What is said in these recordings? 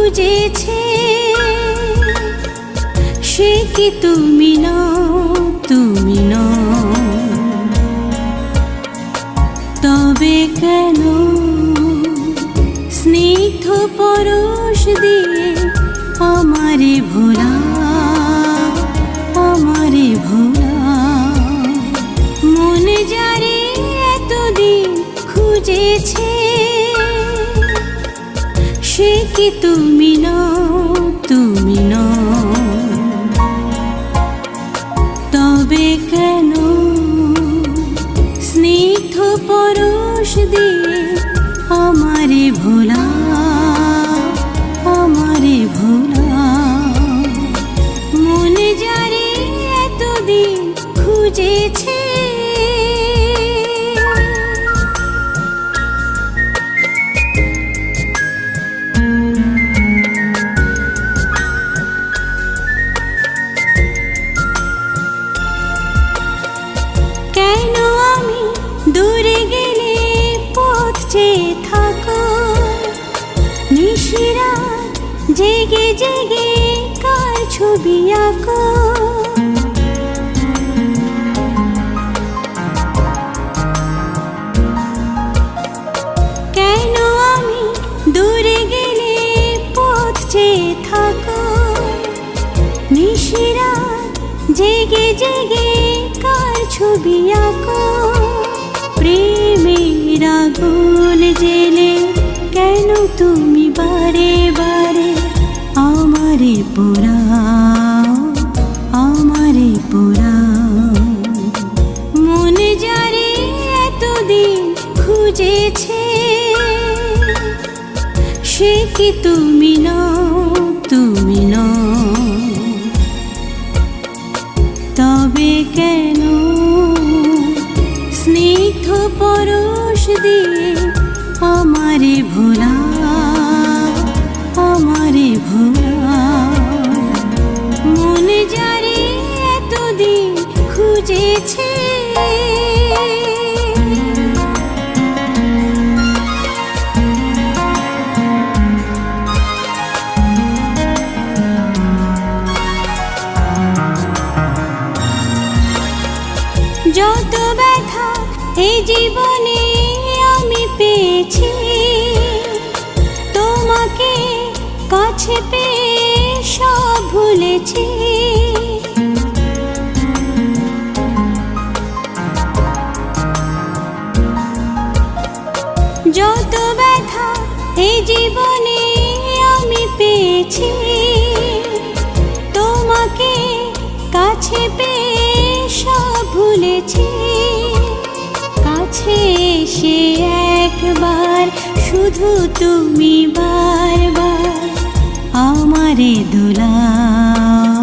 খুঁজেছে। সে কি তুমি নও তুমি নও। তবে কেন স্নিগ্ধ পরশ দিয়ে আমারে ভোলা আমারে ভোলা? মনে যারে এতদিন খুঁজেছে সে কি তুমি নও তুমি নও তবে কেন স্নিগ্ধ পরশ দিয়ে আমারে ভোলা আমারে ভোলা? মনে যারে এতদিন খুঁজেছে চেয়ে থাকো। নিশিরা জেগে জেগে কার ছবি আঁকো। কেন আমি দূরে গেলে জেগে জেগে কার ছবি আঁকো? প্রেমের আগুন জেলে কেন তুমি বারে বারে আমারে পোড়াও আমারে পোড়াও মনে যারে এতদিন খুঁজেছে, সে কি তুমি নও তুমি নও? তবে কেন দিয়ে আমারে ভোলা আমারে ভোলা। মনে যারে এতদিন খুঁজেছে। যত ব্যথা এই জীবনে পেয়েছি। তোমাকে কাছে পেয়ে সব ভুলেছি। যত ব্যথা এই জীবনে আমি পেয়েছি, তোমাকে কাছে পেয়ে সব ভুলেছি। কাছে এসে একবার, শুধু তুমি বারবার আমারে দোলাও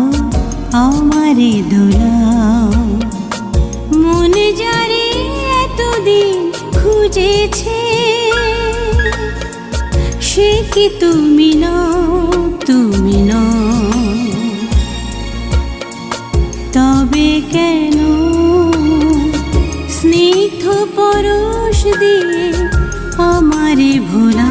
আমারে দোলাও। মনে যারে এতদিন খুঁজেছে, সে কি তুমি নও তুমি নও। তবে কেন স্নিগ্ধ পরশ দিয়ে আমারে ভোলা